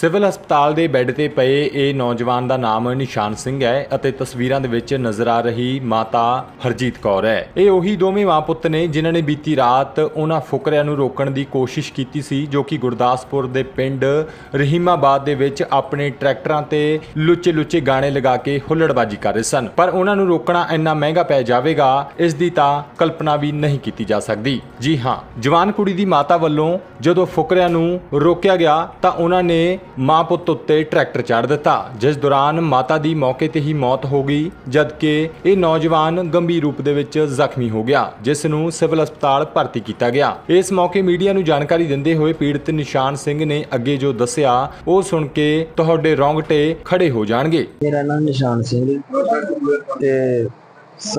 Civil ਹਸਪਤਾਲ ਦੇ bed ਤੇ ਪਏ ਇਹ ਨੌਜਵਾਨ ਦਾ ਨਾਮ ਨਿਸ਼ਾਨ ਸਿੰਘ ਹੈ ਅਤੇ ਤਸਵੀਰਾਂ ਦੇ ਵਿੱਚ ਨਜ਼ਰ ਆ ਰਹੀ ਮਾਤਾ ਹਰਜੀਤ ਕੌਰ ਹੈ। ਇਹ ਉਹੀ ਦੋਵੇਂ ਮਾਂ ਪੁੱਤ ਨੇ ਜਿਨ੍ਹਾਂ ਨੇ ਬੀਤੀ ਰਾਤ ਉਹਨਾਂ ਫੁਕਰਿਆਂ ਨੂੰ ਰੋਕਣ ਦੀ ਕੋਸ਼ਿਸ਼ ਕੀਤੀ ਸੀ, ਜੋ ਕਿ ਗੁਰਦਾਸਪੁਰ ਦੇ ਪਿੰਡ ਰਹੀਮਾਬਾਦ ਦੇ ਵਿੱਚ ਆਪਣੇ ਟਰੈਕਟਰਾਂ ਤੇ ਲੁੱਚੇ ਲੁੱਚੇ ਗਾਣੇ ਲਗਾ ਕੇ ਹੁੱਲੜਬਾਜੀ ਕਰ ਰਹੇ ਸਨ। ਪਰ ਉਹਨਾਂ ਨੂੰ ਰੋਕਣਾ ਇੰਨਾ ਮਹਿੰਗਾ ਪੈ ਜਾਵੇਗਾ, ਇਸ ਦੀ ਤਾਂ ਕਲਪਨਾ ਵੀ ਨਹੀਂ ਕੀਤੀ ਜਾ ਸਕਦੀ। ਜੀ ਹਾਂ, ਜਵਾਨ ਕੁੜੀ ਦੀ ਮਾਤਾ ਵੱਲੋਂ ਜਦੋਂ ਫੁਕਰਿਆਂ ਨੂੰ ਰੋਕਿਆ ਗਿਆ ਤਾਂ ਉਹਨਾਂ ਨੇ ਮਾਂ ਪੁੱਤ ਉੱਤੇ ਟਰੈਕਟਰ ਚਾੜ ਦਿੱਤਾ, ਜਿਸ ਦੌਰਾਨ ਮਾਤਾ ਦੀ ਮੌਕੇ ਤੇ ਹੀ ਮੌਤ ਹੋ ਗਈ, ਜਦਕਿ ਇਹ ਨੌਜਵਾਨ ਗੰਭੀਰ ਰੂਪ ਦੇ ਵਿੱਚ ਜ਼ਖਮੀ ਹੋ ਗਿਆ, ਜਿਸ ਨੂੰ ਸਿਵਲ ਹਸਪਤਾਲ ਭਰਤੀ ਕੀਤਾ ਗਿਆ। ਇਸ ਮੌਕੇ ਮੀਡੀਆ ਨੂੰ ਜਾਣਕਾਰੀ ਦਿੰਦੇ ਹੋਏ ਪੀੜਤ ਨਿਸ਼ਾਨ ਸਿੰਘ ਨੇ ਅੱਗੇ ਜੋ ਦੱਸਿਆ, ਉਹ ਸੁਣ ਕੇ ਤੁਹਾਡੇ ਰੌਂਗਟੇ ਖੜੇ ਹੋ ਜਾਣਗੇ। ਮੇਰਾ ਨਾਮ ਨਿਸ਼ਾਨ ਸਿੰਘ ਹੈ ਤੇ ਸ-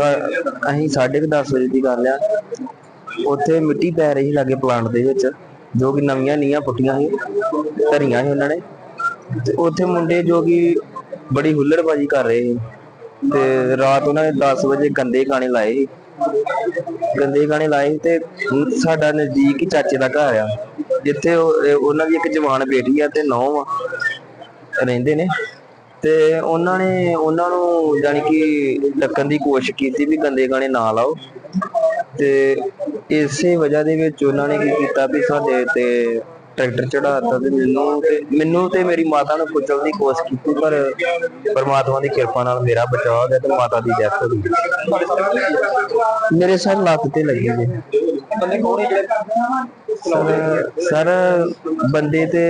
ਅਸੀਂ 10:30 ਵਜੇ ਦੀ ਗੱਲ ਆ। ਉੱਥੇ ਮਿੱਟੀ ਪੈ ਰਹੀ ਲਾਗੇ ਪਲਾਂਟ ਦੇ ਵਿੱਚ। ਜੋ ਕਿ ਨਵੀਆਂ ਨੀਆਂ ਪੁੱਟੀਆਂ ਸੀ, ਧਰੀਆਂ ਸੀ ਉਹਨਾਂ ਨੇ। ਤੇ ਉੱਥੇ ਮੁੰਡੇ ਜੋ ਕਿ ਬੜੀ ਹੁੱਲੜਬਾਜੀ ਕਰ ਰਹੇ ਸੀ। ਤੇ ਰਾਤ ਉਹਨਾਂ ਨੇ 10 ਵਜੇ ਗੰਦੇ ਗਾਣੇ ਲਾਏ ਸੀ। ਗੰਦੇ ਗਾਣੇ ਲਾਏ ਸੀ ਤੇ ਸਾਡਾ ਨਜ਼ਦੀਕ ਹੀ ਚਾਚੇ ਦਾ ਘਰ ਆ। ਜਿੱਥੇ ਉਹਨਾਂ ਦੀ ਇੱਕ ਜਵਾਨ ਬੇਟੀ ਆ ਤੇ ਨੌ ਆ। ਰਹਿੰਦੇ ਨੇ। ਤੇ ਉਹਨਾਂ ਨੇ, ਉਹਨਾਂ ਨੂੰ ਜਾਨੀ ਕਿ ਡੱਕਣ ਦੀ ਕੋਸ਼ਿਸ਼ ਕੀਤੀ ਵੀ ਗੰਦੇ ਗਾਣੇ ਨਾ ਲਾਓ। ਤੇ ਇਸੇ ਵਜ੍ਹਾ ਦੇ ਵਿੱਚ ਉਹਨਾਂ ਨੇ ਕੀ ਕੀਤਾ ਵੀ ਸਾਡੇ ਤੇ ਟਰੈਕਟਰ ਚੜਾਤਾ ਤੇ ਮੈਨੂੰ ਤੇ ਮੈਨੂੰ ਤੇ ਮੇਰੀ ਮਾਤਾ ਨੂੰ ਕੁਚਲਣ ਦੀ ਕੋਸ਼ਿਸ਼ ਕੀਤੀ, ਪਰ ਪਰਮਾਤਮਾ ਦੀ ਕਿਰਪਾ ਨਾਲ ਮੇਰਾ ਬਚਾਅ ਹੋ ਗਿਆ ਤੇ ਮਾਤਾ ਦੀ ਡੈਥ ਹੋ ਗਈ। ਮੇਰੇ ਸਰ ਲੱਤ ਤੇ ਲੱਗੀ ਜੀ। ਸਰ ਸਰ ਬੰਦੇ ਤੇ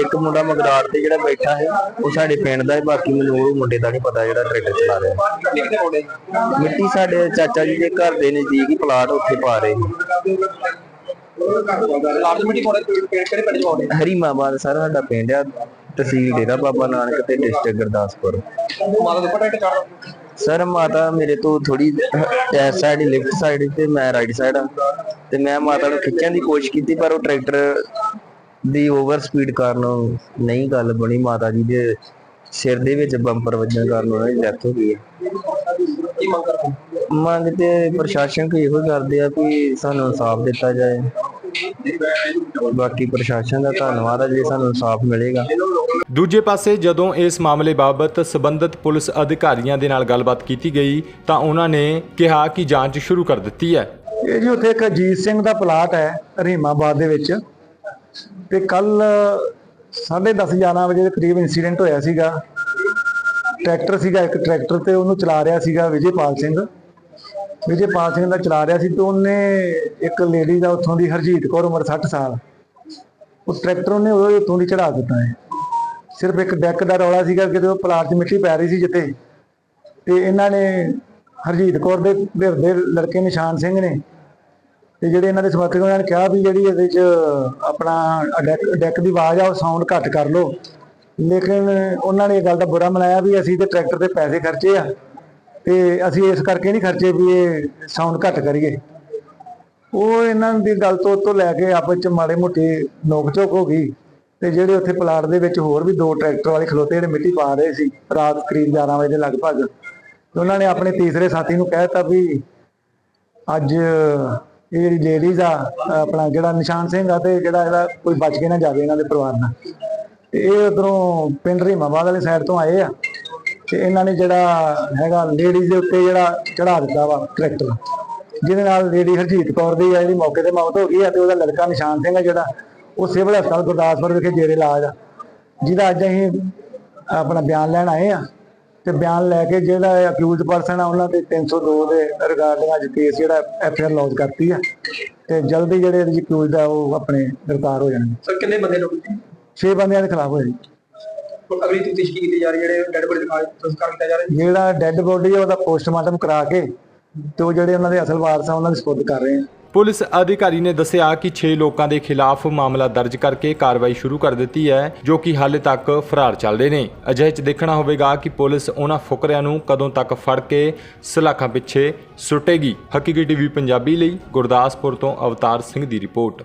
ਇੱਕ ਮੁੰਡਾ ਮਗਰਾੜ ਤੇ ਜਿਹੜਾ ਬੈਠਾ ਹੈ ਉਹ ਸਾਡੇ ਪਿੰਡ ਦਾ ਹੈ ਬਾਕੀ ਮੈਨੂੰ ਉਹ ਮੁੰਡੇ ਦਾ ਨਹੀਂ ਪਤਾ ਜਿਹੜਾ ਟਰੈਕਟਰ ਚਲਾ ਰਿਹਾ। ਮਿੱਟੀ ਸਾਡੇ ਚਾਚਾ ਜੀ ਦੇ ਘਰ ਦੇ ਨਜ਼ਦੀਕ ਹੀ ਪਲਾਟ ਉੱਥੇ ਪਾ ਰਹੇ ਸੀ ਹਰੀਮਾਬਾਦ ਸਰ ਸਾਡਾ ਪਿੰਡ ਆ ਤਹਿਸੀਲ ਡੇਰਾ ਬਾਬਾ ਨਾਨਕ ਤੇ ਡਿਸਟ੍ਰਿਕਟ ਗੁਰਦਾਸਪੁਰ। ਸਰ ਮਾਤਾ ਮੇਰੇ ਤੋਂ ਥੋੜੀ ਇਸ ਸਾਈਡ ਲੈਫਟ ਸਾਈਡ ਤੇ ਮੈਂ ਰਾਈਟ ਸਾਈਡ ਆ ਤੇ ਮੈਂ ਮਾਤਾ ਨੂੰ ਖਿੱਚਣ ਦੀ ਕੋਸ਼ਿਸ਼ ਕੀਤੀ, ਪਰ ਉਹ ਟਰੈਕਟਰ ਦੀ ਓਵਰ ਸਪੀਡ ਕਾਰਨ ਨਹੀਂ ਗੱਲ ਬਣੀ। ਮਾਤਾ ਜੀ ਦੇ ਸਿਰ ਦੇ ਵਿੱਚ ਬੰਪਰ ਵੱਜਣ ਕਾਰਨ ਉਹਨਾਂ ਦੀ ਡੈਥ ਹੋ ਗਈ ਹੈ। ਮੰਗ ਤੇ ਪ੍ਰਸ਼ਾਸਨ ਕੋ ਇਹੋ ਕਰਦੇ ਆ ਕਿ ਸਾਨੂੰ ਇਨਸਾਫ ਦਿੱਤਾ ਜਾਏ। ਬਾਕੀ ਪ੍ਰਸ਼ਾਸਨ ਦਾ ਧੰਨਵਾਦ ਹੈ ਜੇ ਸਾਨੂੰ ਇਨਸਾਫ ਮਿਲੇਗਾ। ਦੂਜੇ ਪਾਸੇ ਜਦੋਂ ਇਸ ਮਾਮਲੇ ਬਾਬਤ ਸਬੰਧਤ ਪੁਲਿਸ ਅਧਿਕਾਰੀਆਂ ਦੇ ਨਾਲ ਗੱਲਬਾਤ ਕੀਤੀ ਗਈ ਤਾਂ ਉਹਨਾਂ ਨੇ ਕਿਹਾ ਕਿ ਜਾਂਚ ਸ਼ੁਰੂ ਕਰ ਦਿੱਤੀ ਹੈ। ਇਹ ਜੀ ਉੱਥੇ ਇੱਕ ਅਜੀਤ ਸਿੰਘ ਦਾ ਪਲਾਟ ਹੈ ਰਹੀਮਾਬਾਦ ਦੇ ਵਿੱਚ। ਤੇ ਕੱਲ 10:30 11 ਵਜੇ ਦੇ ਕਰੀਬ ਇਨਸੀਡੈਂਟ ਹੋਇਆ ਸੀਗਾ। ਟਰੈਕਟਰ ਸੀਗਾ ਇੱਕ ਟਰੈਕਟਰ ਤੇ ਉਹਨੂੰ ਚਲਾ ਰਿਹਾ ਸੀਗਾ ਵਿਜੇਪਾਲ ਸਿੰਘ। ਵਿਜੇਪਾਲ ਸਿੰਘ ਦਾ ਚਲਾ ਰਿਹਾ ਸੀ ਤੇ ਉਹਨੇ ਇੱਕ ਲੇਡੀ ਦਾ ਉੱਥੋਂ ਦੀ ਹਰਜੀਤ ਕੌਰ ਉਮਰ 60 ਸਾਲ। ਉਹ ਟਰੈਕਟਰ ਉਹਨੇ ਉਹਦੇ ਉੱਤੋਂ ਦੀ ਚੜਾ ਦਿੱਤਾ ਹੈ। ਸਿਰਫ ਇੱਕ ਡੈਕ ਦਾ ਰੌਲਾ ਸੀਗਾ ਕਿਤੇ ਉਹ ਪਲਾਟ 'ਚ ਮਿੱਟੀ ਪੈ ਰਹੀ ਸੀ ਜਿੱਥੇ, ਤੇ ਇਹਨਾਂ ਨੇ ਹਰਜੀਤ ਕੌਰ ਦੇ ਘਰ ਦੇ ਲੜਕੇ ਨਿਸ਼ਾਨ ਸਿੰਘ ਨੇ, ਤੇ ਜਿਹੜੇ ਇਹਨਾਂ ਦੇ ਸਮਰਥਕ ਉਹਨਾਂ ਨੇ ਕਿਹਾ ਵੀ ਜਿਹੜੀ ਇਹਦੇ 'ਚ ਆਪਣਾ ਡੈਕ ਡੈਕ ਦੀ ਆਵਾਜ਼ ਆ ਉਹ ਸਾਊਂਡ ਘੱਟ ਕਰ ਲਓ। ਲੇਕਿਨ ਉਹਨਾਂ ਨੇ ਇਹ ਗੱਲ ਦਾ ਬੁਰਾ ਮਨਾਇਆ ਵੀ ਅਸੀਂ ਤੇ ਟਰੈਕਟਰ ਤੇ ਪੈਸੇ ਖਰਚੇ ਆ। ਤੇ ਅਸੀਂ ਇਸ ਕਰਕੇ ਨਹੀਂ ਖਰਚੇ ਵੀ ਇਹ ਸਾਊਂਡ ਘੱਟ ਕਰੀਏ। ਉਹ ਇਹਨਾਂ ਦੀ ਗੱਲ ਤੋਂ ਤੋਂ ਲੈ ਕੇ ਆਪਸ ਚ ਮਾੜੇ ਮੋਟੇ ਨੋਕ ਝੋਕ ਹੋ ਗਈ ਤੇ ਜਿਹੜੇ ਉੱਥੇ ਪਲਾਟ ਦੇ ਵਿੱਚ ਹੋਰ ਵੀ ਦੋ ਟਰੈਕਟਰ ਵਾਲੇ ਖਲੋਤੇ ਜਿਹੜੇ ਮਿੱਟੀ ਪਾ ਰਹੇ ਸੀ ਰਾਤ ਕਰੀਬ 11 ਵਜੇ ਦੇ ਲਗਭਗ, ਤੇ ਉਹਨਾਂ ਨੇ ਆਪਣੇ ਤੀਸਰੇ ਸਾਥੀ ਨੂੰ ਕਹਿਤਾ ਵੀ ਅੱਜ ਇਹ ਜਿਹੜੀ ਲੇਡੀਜ਼ ਆ, ਆਪਣਾ ਜਿਹੜਾ ਨਿਸ਼ਾਨ ਸਿੰਘ ਆ ਤੇ ਜਿਹੜਾ ਇਹਦਾ ਕੋਈ ਬਚ ਕੇ ਨਾ ਜਾਵੇ ਇਹਨਾਂ ਦੇ ਪਰਿਵਾਰ ਨਾਲ। ਤੇ ਇਹ ਉਧਰੋਂ ਪਿੰਡ ਰੀਮਾਬਾਦ ਵਾਲੀ ਸਾਈਡ ਤੋਂ ਆਏ ਆ। ਤੇ ਇਹਨਾਂ ਨੇ ਜਿਹੜਾ ਹੈਗਾ ਲੇਡੀਜ਼ ਦੇ ਉੱਤੇ ਜਿਹੜਾ ਚੜਾ ਦਿੱਤਾ ਵਾ ਟਰੈਕਟਰ ਜਿਹਦੇ ਨਾਲ ਲੇਡੀ ਹਰਜੀਤ ਕੌਰ ਦੀ ਆ ਜਿਹੜੀ ਮੌਕੇ ਤੇ ਮੌਤ ਹੋ ਗਈ ਆ ਤੇ ਉਹਦਾ ਲੜਕਾ ਨਿਸ਼ਾਨ ਸਿੰਘ ਜਿਹੜਾ ਉਹ ਸਿਵਲ ਹਸਪਤਾਲ ਗੁਰਦਾਸਪੁਰ ਵਿਖੇ ਜੇਰੇ ਇਲਾਜ ਆ। ਜਿਹਦਾ ਅੱਜ ਅਸੀਂ ਆਪਣਾ ਬਿਆਨ ਲੈਣ ਆਏ ਆ ਤੇ ਬਿਆਨ ਲੈ ਕੇ ਜਿਹੜਾ ਅਕਿਊਜ਼ਡ ਪਰਸਨ ਆ ਉਹਨਾਂ ਤੇ 302 ਦੇ ਰਿਗਾਰਡਿੰਗ ਅੱਜ ਕੇਸ ਜਿਹੜਾ ਐਫ ਆਰ ਲੌਂਚ ਕਰਤੀ ਆ ਤੇ ਜਲਦੀ ਜਿਹੜੇ ਅਕਿਊਜ਼ਡ ਆ ਉਹ ਆਪਣੇ ਗ੍ਰਿਫਤਾਰ ਹੋ ਜਾਣਗੇ। ਸਰ ਕਿੰਨੇ ਬੰਦੇ ਲੋਕ ਸੀ? 6 ਬੰਦਿਆਂ ਦੇ ਖਿਲਾਫ ਹੋਏ। ਅਗਲੀ ਤਫਤੀਸ਼ ਕੀ ਕੀਤੀ ਜਾ ਰਹੀ ਹੈ? ਜਿਹੜੇ ਡੈਡ ਬੋਡੀ ਦਿਖਾ ਸੰਸਕਾਰ ਕੀਤਾ ਜਾ ਰਿਹਾ ਜਿਹੜਾ ਡੈੱਡ ਬੋਡੀ ਆ ਉਹਦਾ ਪੋਸਟਮਾਰਟਮ ਕਰਾ ਕੇ ਤੇ ਉਹ ਜਿਹੜੇ ਉਹਨਾਂ ਦੇ ਅਸਲ ਵਾਰਸ ਆ ਉਹਨਾਂ ਦੀ ਸਪੁਰਦ ਕਰ ਰਹੇ ਆ। ਪੁਲਿਸ ਅਧਿਕਾਰੀ ਨੇ ਦੱਸਿਆ ਕਿ 6 ਲੋਕਾਂ ਦੇ ਖਿਲਾਫ ਮਾਮਲਾ ਦਰਜ ਕਰਕੇ ਕਾਰਵਾਈ ਸ਼ੁਰੂ ਕਰ ਦਿੱਤੀ ਹੈ ਜੋ ਕਿ ਹਾਲੇ ਤੱਕ ਫਰਾਰ ਚੱਲਦੇ ਨੇ। ਅਜਿਹੇ ਚ ਦੇਖਣਾ ਹੋਵੇਗਾ ਕਿ ਪੁਲਿਸ ਉਹਨਾਂ ਫੁਕਰਿਆਂ ਨੂੰ ਕਦੋਂ ਤੱਕ ਫੜ ਕੇ ਸਲਾਖਾਂ ਪਿੱਛੇ ਸੁੱਟੇਗੀ। ਹਕੀਕੀ ਟੀਵੀ ਪੰਜਾਬੀ ਲਈ ਗੁਰਦਾਸਪੁਰ ਤੋਂ ਅਵਤਾਰ ਸਿੰਘ ਦੀ ਰਿਪੋਰਟ।